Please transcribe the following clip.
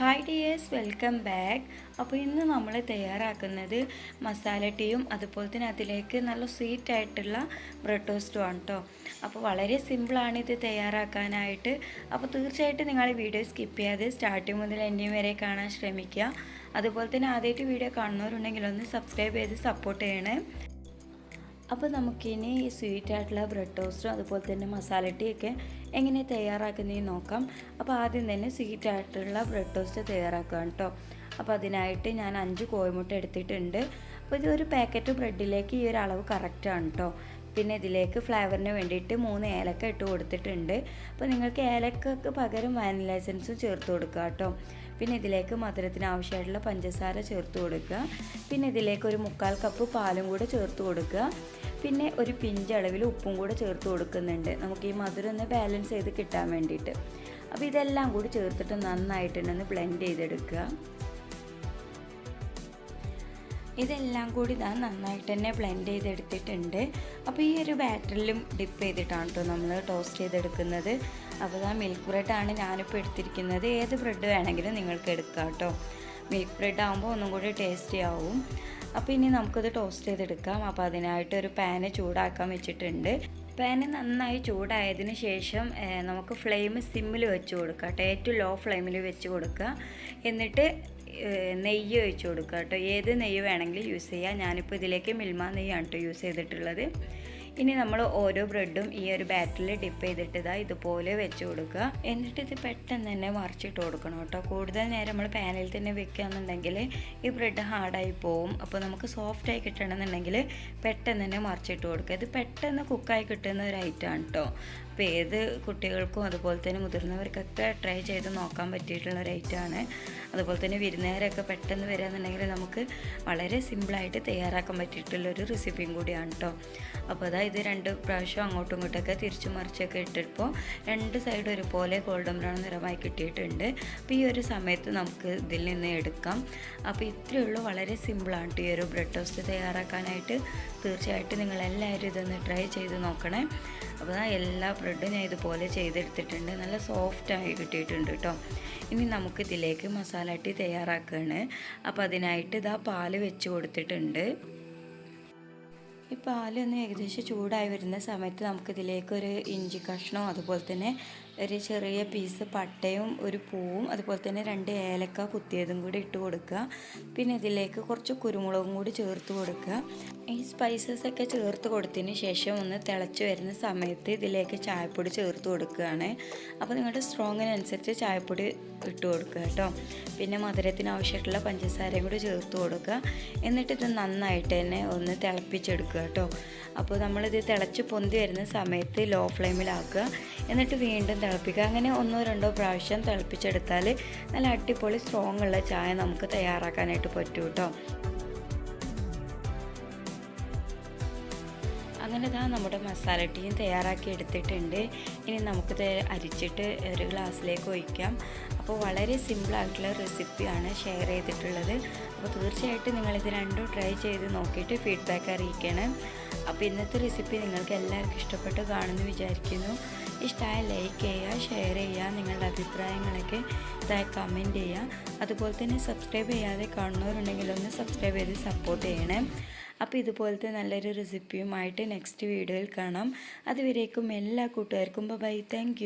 Hi dears welcome back അപ്പോൾ ഇന്ന് നമ്മൾ തയ്യാറാക്കുന്നത് മസാല ടീയും അതുപോലെ തന്നെ അതിലേക്ക് നല്ല സ്വീറ്റ് ആയിട്ടുള്ള ബ്രെഡ് ടോസ്റ്റും ആണ് കേട്ടോ അപ്പോൾ വളരെ സിമ്പിളാണ് ഇത് തയ്യാറാക്കാനായിട്ട്. അപ്പോൾ തീർച്ചയായിട്ടും നിങ്ങൾ വീഡിയോ സ്കിപ്പ് ചെയ്യാതെ സ്റ്റാർട്ടിങ് മുതൽ എൻഡിങ് വരെ കാണാൻ ശ്രമിക്കുക. അതുപോലെ തന്നെ ആദ്യമായിട്ട് വീഡിയോ കാണുന്നവരുണ്ടെങ്കിൽ ഒന്ന് സബ്സ്ക്രൈബ് ചെയ്ത് സപ്പോർട്ട് ചെയ്യണേ. അപ്പോൾ നമുക്കിനി ഈ സ്വീറ്റ് ആയിട്ടുള്ള ബ്രെഡ് ടോസ്റ്റും അതുപോലെ തന്നെ മസാല ടീയൊക്കെ എങ്ങനെ തയ്യാറാക്കുന്നതെന്ന് നോക്കാം. അപ്പോൾ ആദ്യം തന്നെ സ്വീറ്റ് ആയിട്ടുള്ള ബ്രെഡ് ടോസ്റ്റ് തയ്യാറാക്കുക കേട്ടോ. അപ്പോൾ അതിനായിട്ട് ഞാൻ അഞ്ച് കോഴിമുട്ട എടുത്തിട്ടുണ്ട്. അപ്പോൾ ഇത് ഒരു പാക്കറ്റ് ബ്രെഡിലേക്ക് ഈ ഒരു അളവ് കറക്റ്റാണ് കേട്ടോ. പിന്നെ ഇതിലേക്ക് ഫ്ലേവറിന് വേണ്ടിയിട്ട് മൂന്ന് ഏലക്ക ഇട്ട് കൊടുത്തിട്ടുണ്ട്. അപ്പോൾ നിങ്ങൾക്ക് ഏലക്കക്ക് പകരം വാനില എസൻസും ചേർത്ത് കൊടുക്കുക കേട്ടോ. പിന്നെ ഇതിലേക്ക് മധുരത്തിന് ആവശ്യമായിട്ടുള്ള പഞ്ചസാര ചേർത്ത് കൊടുക്കുക. പിന്നെ ഇതിലേക്ക് ഒരു മുക്കാൽ കപ്പ് പാലും കൂടെ ചേർത്ത് കൊടുക്കുക. പിന്നെ ഒരു പിഞ്ച് അളവിൽ ഉപ്പും കൂടെ ചേർത്ത് കൊടുക്കുന്നുണ്ട്. നമുക്ക് ഈ മധുരം ഒന്ന് ബാലൻസ് ചെയ്ത് കിട്ടാൻ വേണ്ടിയിട്ട്. അപ്പോൾ ഇതെല്ലാം കൂടി ചേർത്തിട്ട് നന്നായിട്ടൊന്ന് ബ്ലെൻഡ് ചെയ്തെടുക്കുക. ഇതെല്ലാം കൂടി ഇതാ നന്നായിട്ട് തന്നെ ബ്ലെൻഡ് ചെയ്തെടുത്തിട്ടുണ്ട്. അപ്പോൾ ഈ ഒരു ബാറ്ററിലും ഡിപ്പ് ചെയ്തിട്ടാണ് കേട്ടോ നമ്മൾ ടോസ്റ്റ് ചെയ്തെടുക്കുന്നത്. അപ്പോൾ ഇതാ മിൽക്ക് ബ്രെഡാണ് ഞാനിപ്പോൾ എടുത്തിരിക്കുന്നത്. ഏത് ബ്രെഡ് വേണമെങ്കിലും നിങ്ങൾക്ക് എടുക്കാം കേട്ടോ മിൽക്ക് ബ്രെഡ് ആകുമ്പോൾ ഒന്നും കൂടി ടേസ്റ്റി ആവും. അപ്പോൾ ഇനി നമുക്കത് ടോസ്റ്റ് ചെയ്തെടുക്കാം. അപ്പോൾ അതിനായിട്ട് ഒരു പാന് ചൂടാക്കാൻ വെച്ചിട്ടുണ്ട്. പാന് നന്നായി ചൂടായതിന് ശേഷം നമുക്ക് ഫ്ലെയിം സിമ്മിൽ വെച്ച് കൊടുക്കാം കേട്ടോ ഏറ്റവും ലോ ഫ്ലെയിമിൽ വെച്ച് കൊടുക്കുക. എന്നിട്ട് നെയ്യ് ഒഴിച്ച് കൊടുക്കുക കേട്ടോ. ഏത് നെയ്യ് വേണമെങ്കിലും യൂസ് ചെയ്യാം. ഞാനിപ്പോൾ ഇതിലേക്ക് മിൽമ നെയ്യാണ് കേട്ടോ യൂസ് ചെയ്തിട്ടുള്ളത്. ഇനി നമ്മൾ ഓരോ ബ്രെഡും ഈ ഒരു ബാറ്ററിൽ ഡിപ്പ് ചെയ്തിട്ട് ഇതാ ഇതുപോലെ വെച്ച് കൊടുക്കുക. എന്നിട്ട് ഇത് പെട്ടെന്ന് തന്നെ മറിച്ചിട്ട് കൊടുക്കണം കേട്ടോ. കൂടുതൽ നേരം നമ്മൾ പാനിൽ തന്നെ വെക്കുകയെന്നുണ്ടെങ്കിൽ ഈ ബ്രെഡ് ഹാർഡായി പോവും. അപ്പോൾ നമുക്ക് സോഫ്റ്റായി കിട്ടണമെന്നുണ്ടെങ്കിൽ പെട്ടെന്ന് തന്നെ മറിച്ചിട്ട് കൊടുക്കുക. ഇത് പെട്ടെന്ന് കുക്കായി കിട്ടുന്ന ഒരു ഐറ്റമാണ് കേട്ടോ. അപ്പോൾ ഏത് കുട്ടികൾക്കും അതുപോലെ തന്നെ മുതിർന്നവർക്കൊക്കെ ട്രൈ ചെയ്ത് നോക്കാൻ പറ്റിയിട്ടുള്ള ഒരു ഐറ്റമാണ് അതുപോലെ തന്നെ വിരുന്നേരമൊക്കെ പെട്ടെന്ന് വരികയെന്നുണ്ടെങ്കിൽ നമുക്ക് വളരെ സിമ്പിളായിട്ട് തയ്യാറാക്കാൻ പറ്റിയിട്ടുള്ളൊരു റെസിപ്പിയും കൂടിയാണ് കേട്ടോ. അപ്പോൾ അതാ ഇത് രണ്ട് പ്രാവശ്യം അങ്ങോട്ടും ഇങ്ങോട്ടൊക്കെ തിരിച്ചു മറിച്ചൊക്കെ ഇട്ടിപ്പോൾ രണ്ട് സൈഡ് ഒരുപോലെ ഗോൾഡൻ ബ്രൗൺ നിറമായി കിട്ടിയിട്ടുണ്ട്. അപ്പോൾ ഈ ഒരു സമയത്ത് നമുക്ക് ഇതിൽ നിന്ന് എടുക്കാം. അപ്പോൾ ഇത്രയേ ഉള്ളൂ. വളരെ സിമ്പിളാണ് ഈ ഒരു ബ്രെഡ് ടോസ്റ്റ് തയ്യാറാക്കാനായിട്ട്. തീർച്ചയായിട്ടും നിങ്ങളെല്ലാവരും ഇതൊന്ന് ട്രൈ ചെയ്ത് നോക്കണേ. അപ്പോൾ ഞാൻ എല്ലാ ബ്രെഡും ഞാൻ ഇതുപോലെ ചെയ്തെടുത്തിട്ടുണ്ട്. നല്ല സോഫ്റ്റായി കിട്ടിയിട്ടുണ്ട് കേട്ടോ ഇനി നമുക്ക് ഇതിലേക്ക് മസാല ടീ തയ്യാറാക്കുകയാണ് അപ്പോൾ അതിനായിട്ട് ഇതാ പാൽ വെച്ച് കൊടുത്തിട്ടുണ്ട്. ഈ പാലൊന്ന് ഏകദേശം ചൂടായി വരുന്ന സമയത്ത് നമുക്കിതിലേക്ക് ഒരു ഇഞ്ചി കഷ്ണവും അതുപോലെ തന്നെ ഒരു ചെറിയ പീസ് പട്ടയും ഒരു പൂവും അതുപോലെ തന്നെ രണ്ട് ഏലക്ക കുത്തിയതും കൂടി ഇട്ട് കൊടുക്കുക. പിന്നെ ഇതിലേക്ക് കുറച്ച് കുരുമുളകും കൂടി ചേർത്ത് കൊടുക്കുക. ഈ സ്പൈസസ് ഒക്കെ ചേർത്ത് കൊടുത്തതിന് ശേഷം ഒന്ന് തിളച്ച് വരുന്ന സമയത്ത് ഇതിലേക്ക് ചായപ്പൊടി ചേർത്ത് കൊടുക്കുകയാണ്. അപ്പോൾ നിങ്ങളുടെ സ്ട്രോങ്ങിനനുസരിച്ച് ചായപ്പൊടി ഇട്ട് കൊടുക്കുക കേട്ടോ. പിന്നെ മധുരത്തിന് ആവശ്യമായിട്ടുള്ള പഞ്ചസാരയും കൂടി ചേർത്ത് കൊടുക്കുക. എന്നിട്ട് ഇത് നന്നായിട്ട് തന്നെ ഒന്ന് തിളപ്പിച്ചെടുക്കുക കേട്ടോ. അപ്പോൾ നമ്മളിത് തിളച്ച് പൊന്തി വരുന്ന സമയത്ത് ലോ ഫ്ലെയിമിലാക്കുക എന്നിട്ട് വീണ്ടും തിളപ്പിക്കുക. അങ്ങനെ ഒന്നോ രണ്ടോ പ്രാവശ്യം തിളപ്പിച്ചെടുത്താൽ നല്ല അടിപൊളി സ്ട്രോങ് ഉള്ള ചായ നമുക്ക് തയ്യാറാക്കാനായിട്ട് പറ്റും കേട്ടോ അങ്ങനെ ഇതാ നമ്മുടെ മസാല ടീയും തയ്യാറാക്കി എടുത്തിട്ടുണ്ട്. ഇനി നമുക്കിത് അരിച്ചിട്ട് ഒരു ഗ്ലാസ്സിലേക്ക് ഒഴിക്കാം. അപ്പോൾ വളരെ സിമ്പിളായിട്ടുള്ള റെസിപ്പിയാണ് ഷെയർ ചെയ്തിട്ടുള്ളത്. അപ്പോൾ തീർച്ചയായിട്ടും നിങ്ങളിത് രണ്ടും ട്രൈ ചെയ്ത് നോക്കിയിട്ട് ഫീഡ്ബാക്ക് അറിയിക്കണം. അപ്പോൾ ഇന്നത്തെ റെസിപ്പി നിങ്ങൾക്ക് എല്ലാവർക്കും ഇഷ്ടപ്പെട്ട് കാണുമെന്ന് വിചാരിക്കുന്നു. ഇഷ്ടമായ ലൈക്ക് ചെയ്യുക ഷെയർ ചെയ്യുക നിങ്ങളുടെ അഭിപ്രായങ്ങളൊക്കെ കമന്റ് ചെയ്യുക. അതുപോലെ തന്നെ സബ്സ്ക്രൈബ് ചെയ്യാതെ കാണുന്നവരുണ്ടെങ്കിൽ ഒന്ന് സബ്സ്ക്രൈബ് ചെയ്ത് സപ്പോർട്ട് ചെയ്യണേ. അപ്പോൾ ഇതുപോലത്തെ നല്ലൊരു റെസിപ്പിയുമായിട്ട് നെക്സ്റ്റ് വീഡിയോയിൽ കാണാം. അതുവരേക്കും എല്ലാ കൂട്ടുകാർക്കും ബൈ താങ്ക്